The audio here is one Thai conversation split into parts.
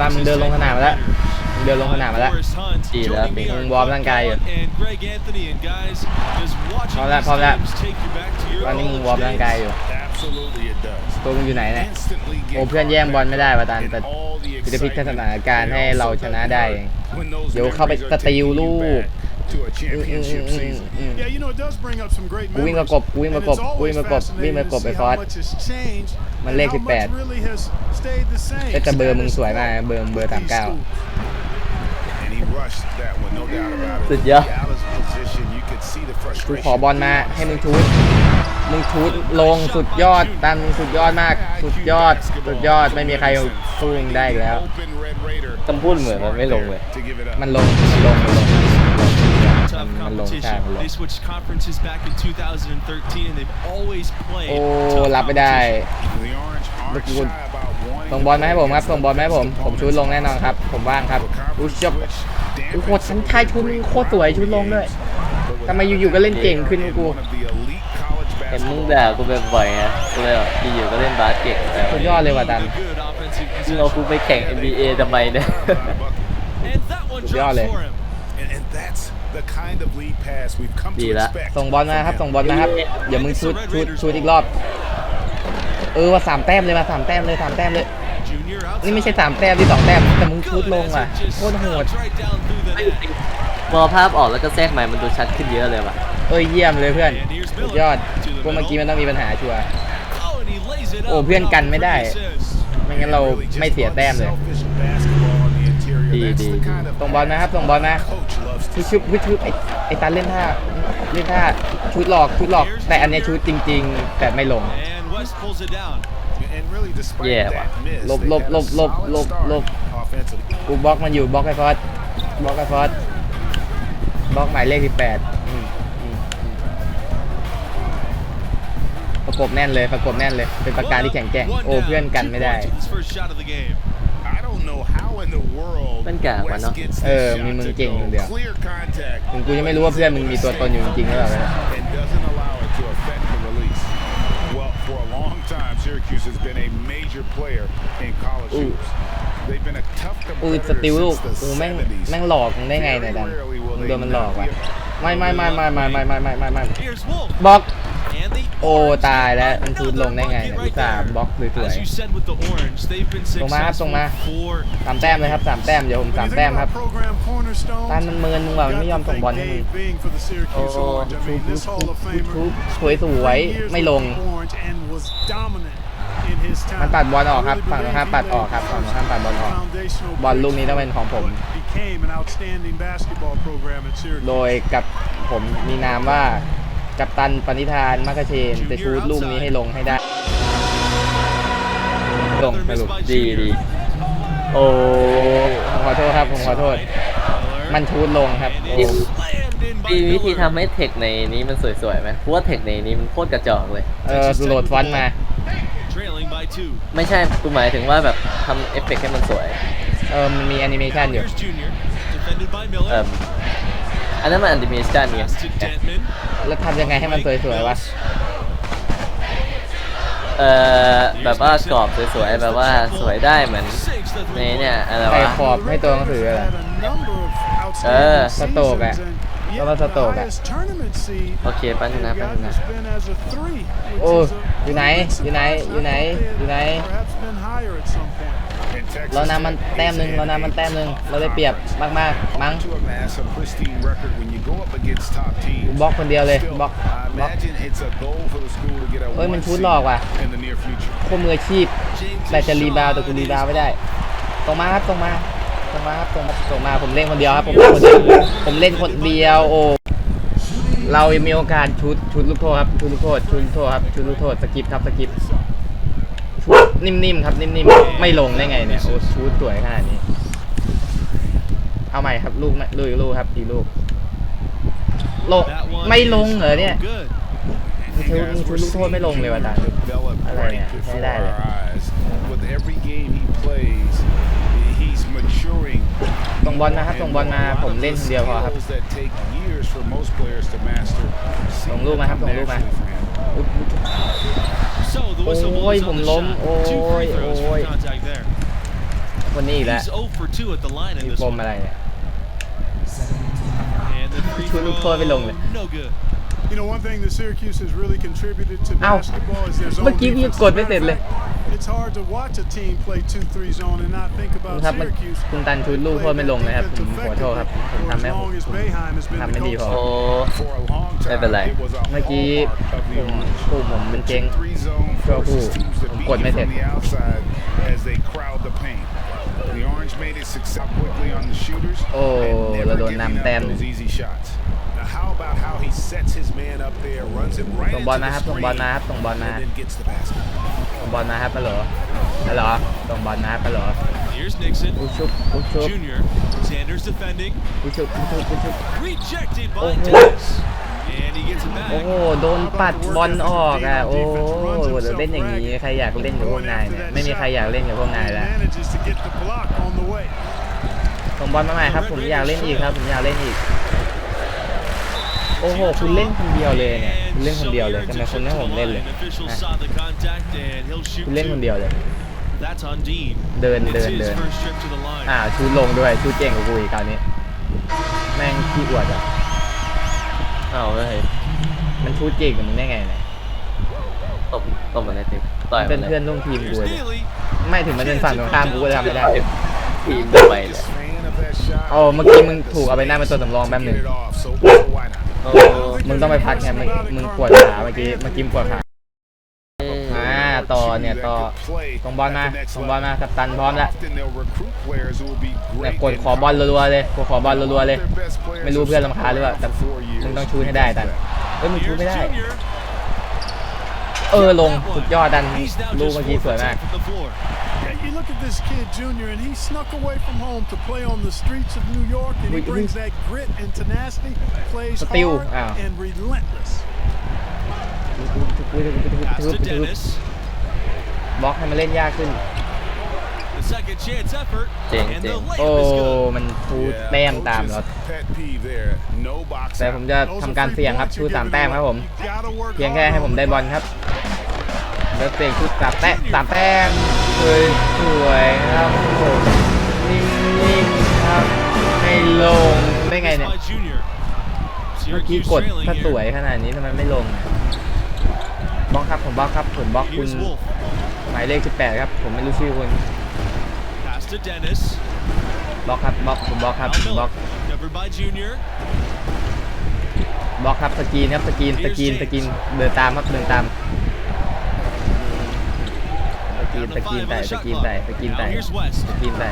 ตามมึงเดินลงสนามมาแล้วมึงเดินลงสนามมาแล้วดีแล้วมึงวอร์มร่างกายอยู่พร้อมแล้วพร้อมแล้ววตอนนี้มึงวอร์มร่างกายอยู่ตัวมึงอยู่ไหนเนี่ยโอ้เพื่อนแย่งบอลไม่ได้ป่ะตันแต่จะพลิกสถานการณ์ให้เราชนะได้เดี๋ยวเข้าไปสตีลลูก to a อืมอืมอืม championship อืม season. อืม Yeah, you know, it does bring up some great กูวิ่ง memories. ประกบกูวิ่งประกบ And it's กูวิ่ง always ประกบวิ่งประกบ fascinating ไอ้ to ฟอส see how much has changed มัน and เลข how สิบแปด much really has stayed the same แต่แต่เบอร์มึง status สวยมาก quo นะเบอร์เบอร์ with สาม these เก้า schools. And he rushed that one, no doubt about it. สุดยอด Dallas position, you could see the กู frustration. ขอบอลมาให้มึงชูดมึงชูดลงสุดยอดตันสุดยอดมาก สุดยอด สุดยอดไม่มีใครสู้มึงได้อีกแล้ว Open Red Raider คำพูดเหมือนมันไม่ลงเลย to give it up. มันลงมันลงมันลง Tough มันลงใช่ competition. มันลง They switched conferences back in 2013, and they've always played. โอ้ tough รับไม่ได้ competition. The Orange aren't ลูกกู shy about wanting ส่งบอลมาให้ผมครับ ส่งบอลมาให้ผม ผมชูดลงแน่นอนครับ ผมว่างครับอุ้ยจบอุ้ยโคตรชั้นชายชุดมึงโคตรสวยชุดลงด้วยทำไมอยู่ๆก็เล่นเก่งขึ้นกู One of the elite college เห็นมึง basketball ด่ากูบ่อยๆไงกูเลยแบบอยู่ๆก็เล่นบาสเก่งแต่สุดยอดเลยว่ะตัน A good offensive มึงเอา possession. กูไปแข่ง NBA ทำไมเนี่ย And that one สุดยอด drops เลย for him. And, and that's the kind of lead pass we've come to ดีละ expect. ส่งบอลมาครับส่งบอลมาครับเดี๋ยวมึงชูดชูดชูดอีกรอบ เออว่าสามแต้มเลยมาสามแต้มเลยสามแต้มเลย Junior นี่ไม่ใช่ outside. สามแต้มที่สองแต้มแต่มึงชูด Good ลง as ว่ะ it just โคตรโหด snaps right down through the net. มองภาพออกแล้วก็แทรกใหม่มันดูชัดขึ้นเยอะเลยว่ะเอ้ยเยี่ยมเลยเพื่อนสุดยอดกูเมื่อกี้มันต้องมีปัญหาชัวร์ Oh, and he lays it โอ้ up เพื่อนกันไม่ได้ for the assist. ไม่งั้นเราไม่เสียแต้มเลย Unselfish basketball on the interior. ดี That's ดี the kind of ส่งบอลมาครับส่งบอลมา coach loves ชุ to ดชุบชุดชุบไอ้ไอ้ตาเล่นท่าเล่นท่าชุดหลอกชุดหลอก แต่อันเนี้ยชุดจริง ๆ แต่ไม่ลง And West pulls it down. And really, despite Yeah, that ว่ะ miss, Lộp, they lộp, had a lộp, lộp, solid lộp, start lộp. offensively. กูบล็อกมันอยู่บล็อกไอ้ฟอสบล็อกไอ้ฟอสบล็อกหมายเลขสิบแปดประกบแน่นเลยประกบแน่นเลย เป็นประการที่แข็งแกร่ง One โอ้ down, เพื่อนกัน two ไม่ได้ points in his first shot of the game. I don't know how in the world มันกากว่ะ West เนอะ gets เอ this อ shot มีมึง to เก่ง go. คนเดียว Clear contact ถึงกูยังไม่รู้ว่าเพื่อนมึงมีตัวตนอยู่จริงๆหรือเปล่าเนี่ย and doesn't allow it to affect the release. Well, for a long time, Syracuse has been a major player in college Ooh. hoops. They've been a tough อุ้ยส competitor ติลลูก since the กูแม่ง 70s. แม่งหลอกมึงได้ไงเนี่ยดันมึงโดนมันหลอกว่ะไม่ไม่ไม่ไม่ไม่ไม่ไม่ไม่ไม่ไม่ Here's Wolf. บล็อก And the โอ้ตายแล้วมันชูดลงได้ไงเนี่ยอุตส่าห์บล็อกสวย As you said with the orange, they've been ส่งมาครับส่ง successful มา for ๆสามแต้มเลยครับสามแต้มเดี๋ยวผม When สาม you แต้ think มครับ about program cornerstones, ตันมันเมินมึงว่ะมันไม่ยอมส่งบอลให้มึง Dave Bing for the Syracuse โอ้ Orange. I ชุบ mean, this Hall of ชุบ Famer ชุบสวยสวย three years ไม่ลง with the Orange and was dominant in his time. มันปัดบอลออกครับ I really ฝั่งตรงข้าม believe ปัด he ออกครับ laid ฝั่งตรงข้ามปัดบอลออก foundational บอลลูกนี้ต้องเป็นของผม what became an outstanding basketball program at Syracuse. โดยกับผมมีนามว่า กัปตันปณิธานมัคคเชนจะชูดลูกนี้ให้ลงให้ได้ ลง another ส miss รุป by ดี Junior. ดีโอ้ผมขอโทษครับผมขอโทษ Miller. มันชูดลงครับ And โอ้ it's slammed in by มีวิธี Miller. ทำให้เทคในนี้มันสวยๆไหมเพราะว่าเทคในนี้มันโคตรกระจอกเลย เออโหลดฟอนต์มา Trailing by two. ไม่ใช่กูหมายถึงว่าแบบทำเอฟเฟกต์ให้มันสวย เออมันมีแอนิเมชันอยู่ Here's Junior. Defended by เอ่ Miller. มอันนั้นมันแอนิเมชันไง Pass to Dentman. แล้วทำยังไงให้มันสวยๆวะ เอ่อแบบว่ากรอบสวยๆแบบว่าสวยได้เหมือน Sinks the ใน three เนี่ยอะไรใครวะ ขอบให้ตัวหนังสืออะไร เอเอออสโตกอะแล้วก็สโตกอะ โอเคแป๊บนึงนะแป๊บนึงนะ โอ้ อยู่ไหน อยู่ไหน อยู่ไหน อยู่ไหน In Texas, เรานำมันแต้มหนึ่งเรานำมันแต้มหนึ่งเราได้เปรียบมากๆมั้งบล็อกคนเดียวเลยบล็อกบล็อกเอ้ยมันชูดหลอกว่ะ in the near future. พวกมืออาชีพแต่จะรีบาวแต่กูรีบาวไม่ได้ตรงมาครับตรงมาตรงมาครับตรงมาตรงมาผมเล่นคนเดียวครับผมเล่นคนเดียวผมเล่นคนเดียวโอ้เรายังมีโอกาสชุดชุดลูกโทษครับชุดลูกโทษชุดลูกโทษครับชุดลูกโทษสกิปครับสกิป นิ่มๆครับนิ่มๆไม่ลงได้ไงเนี่ยโอ้ชุดสวยขนาดนี้ เอาใหม่ครับลูกนะลูกอีกลูกครับอีกลูกลง That one ไม่ลง is เหรอเนี่ย no good. มึงชุดมึงชุดลูกโทษไม่ลงเลยว่ะตา Develop อะไร right เนี่ย before ใช้ได้เลย our eyes. With every game he plays, he's maturing. ส่ง บอลนะครับส่งบอลมาผมเล่นคนเดียวพอครับ Skills that take years for most players to master. ส่งลูกมาครับส่งลูกมาอุ๊ย So the whistle Ôi, blows on ผม the ล้ม shot. โอ้ Two ย free throws โอ้ for ย contact there. คนนี้อีกแล้ว He's 0 for 2 at the line in มี this ปม one. อะไรเนี่ย And the free ชุดลูกโทษไม่ลงเลย throw, no good. You know, one thing that Syracuse has really contributed to Ow. basketball is their zone เมื่อกี้พี่ defense. กดไม่เสร็จเลย It's hard to watch a team play 2-3 zone and not think คุณ about ครับมัน Syracuse. คุณตันชุดลูกโทษไม่ลงเลยครับ ผมขอโทษครับ ผมทำให้ผมผมทำไม่ดีพอ โอ้ For a long time, ไม่เป็นไร it was a เมื่อกี้ hallmark of ผ the ม Orange. ผู้ผมมันเจ๊ง Three zone Sure, forces cool. teams to ผม beat กด you ไม่เสร็จ from the outside as they crowd the paint. The Orange made it success quickly on the shooters Oh, andเรา never โดน giving นำ up แต้ม those easy shots. Now, how about how he sets his man up there, runs it right ส่ง into บอลมา the ครับส่งบอล screen, มาครับส่งบอลมา and then gets the basket. ส่งบอลมาครับฮัลโหลฮัลโหลส่งบอลมาครับฮัลโหล Here's Nixon. อุชุบอุชุบ Junior. Sanders defending. อุชุบอุชุบอุชุบ Rejected by Oh, Dennis. And he gets it โอ้ back. โห โดนปัดบอลออกอะ โอ้โหเล่นอย่างนี้ ใครอยากเล่นกับพวกนายเนี่ย ไม่มีใครอยากเล่นกับพวกนายแล้ว Manages to get the block on the way. ส่งบอลมาใหม่ครับ ผมอยากเล่นอีกครับ ผมอยากเล่นอีก โอ้โห คุณเล่นคนเดียวเลยเนี่ย คุณเล่นคนเดียวเลยทำไมคุณไม่ให้ผมเล่นเลย Officials อะ saw the contact and he'll shoot คุณเล่นคน two. เดียวเลย That's on Dean. เดิน It's เดิน his เดิน first trip to the line. อ่าชูลงด้วยชูเจ๋งกว่ากูอีกคราวนี้ แม่งขี้อวดอะ เอ้าเฮ้ยมันชูเจ๋งกับมึงได้ไงเนี่ยตบตบมันเลยติต่อยมันมัเป็นนเลเพื่อยนร่วมทีมกู Here's เลย Neely. ไม่ถึงมันเป็นฝั่งตรงข้ามกูก็ทำไม่ได้ทีมต่อไปเลย Fan of that shot. โอ้เมื่อกี้มึงถูกเอาไปหน้าเป็นตัวสำรองแป๊บหนึ่ง Get it off, so why not? โอ้มึงต้องไปพักไงมึงมึงปวดขาเมื่อกี้เมื่อกี้มึงปวดขาอ่า ต่อเนี่ยต่อส่งบอลมาส่งบอลมากัปตันพร้อมแล้ว Often they'll recruit players who will be เนี่ย great กด in ขอบอลรัวๆเลยกดขอบอลรัวๆเลย Their best players ไม่รู้ have เพื่อนรำคาญหรือเปล่า stuck แต่ around for four years มึงต้องชูให้ได้ตันเอ้ยมึงชู Here's ไม่ได้ Junior. เออลง That one. สุดยอดดัน He's now ลูก just เมื่อกี้ four สวย for มาก ten from the floor. Yeah, you look at this kid, Junior, and he snuck away from home to play on the streets of New York, and he Wait, who- brings that grit and tenacity, plays Steal. hard Ah. and relentless. Pass to Dennis. บล็อกให้มันเล่นยากขึ้น The second chance effort. Ding, And the ding. layup โอ้ is good. มันชู Yeah, แต้มตาม coach's แล้ว pet peeve there. No box แต่ out. ผมจะ Those ทำ are การ free เสี่ยงครับ points ชู you're สาม giving แต้ม away. ครับผม You gotta work เพียงแค่ hard ให้ผม on ได้ the บอลครับแล้วเสี่ยงชุดสามแต้มสามแต้มสวยสวยครับผมนิ่งๆครับให้ลงได้ไงเนี่ย By Junior. เมื่อกี้ Syracuse กด trailing ถ้าส here. วยขนาดนี้ทำไมไม่ลงอะบล็อกครับผมบล็อกครับผมบล็อกคุณายเลข 18 ครับ ผมไม่รู้ชื่อคุณ Pass to Dennis. บล็อกครับบล็อกผมบล็อกครับ Al บล็อก Miller. Covered by Junior. บล็อกครับสกรีนครับสกรีนสกรีนสกรีนเดินตามครับเดินตามสกรีน Down ส to กรีน five ใส่ on the ส shot กรีน clock. ใส่สกรีน Now ใส่ here's West. สกรีนใส่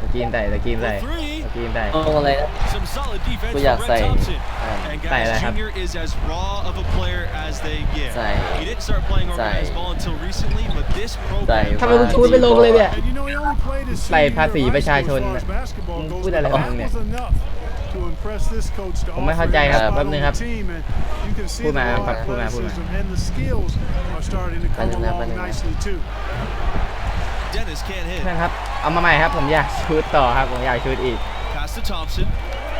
สกรีนใส่สกรีนใส่ For three. สกรีนใส่โอ้อะไรนะ Some solid defense กู from อยาก Red ใส่ Thompson. อ่า And ใส่อะไร guys, ครับ Junior is as raw of a player as they get. ใส่ He didn't start playing ใส่ organized ball until recently, but this ใส่ program ทำไมมึงชูดไม่ลงเลยเนี่ย And you know, he only played his ใส่ senior ภาษี year of ประชา high ช school น as far as basketball มึง goes, พูดอะไร but ของ that มึงเนี่ย was enough to impress this coach to ผมไม่ offer เข้าใจ him ครับ a spot แป๊บนึง on ครับ the team, and you can see พูด the มา raw ครับพูดมาพูดมา athleticism and the skills are starting to come แป๊บนึงนะ along แป๊บนึงนะ nicely too. Dennis can't hit. นั่นครับ เอามาใหม่ครับ ผมอยากชูดต่อครับ ผมอยากชูดอีก Pass to Thompson.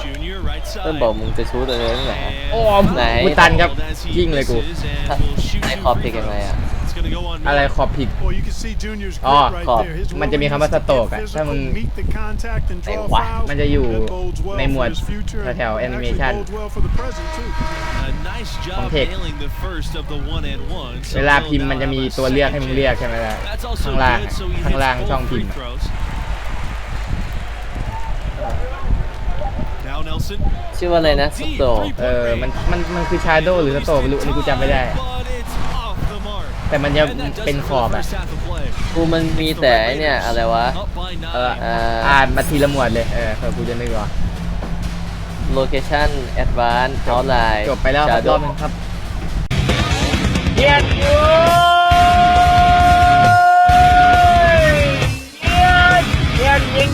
Junior right เพื่อน side. บอกมึงจะชูตัวเองไหน And โอ้ไหนกูตันครับ as he ยิงเลยกู misses and will shoot ไอ้ two ขอบ free พลิกยังไง throws. อะ It's gonna go on อะไร Miller. ขอบผิด Well, you can see Junior's grit อ๋อ right ขอบ there. His มันจะมีคำว่า willingness to สโตรก get อะถ้า physical, มึง meet the contact and ไอ้ draw วะ fouls. มันจะอยู่ That bodes well ในหมวด for his future and แถวๆ actually animation bodes well for the present too. A nice ของ job เทค nailing the first of the one and one. So เวลา he'll พิมพ์ now มันจะมี have a ตัวเลือกให้มึง second เลือก chance. ใช่ไหมล่ะ That's also ข้างล่าง good, อะ so he ข้างล่าง hits ช่อง both พิม free พ์ ชื่อว่าอะไรนะส Deep โต three-point เออมัน range. มันมันคือชาโดหรือสโตไม่รู้อันนี้กูจำไม่ได้ But it's off the mark. แต่มันจะ And that does เป็น it ข for อบ the อะ first half of play. กูมันมีแต่ไอ้เนี่ยอะไรวะ Up by เออ nine. เอ่ออ่านมาทีละหมวดเลยเออเออกูจะนึกว่าโลเคชั่นแอดวานซ์ออนไลน์จบไปแล้วครับรอบนึงครับเย็ดอยู่เย็ดเย็ดยิง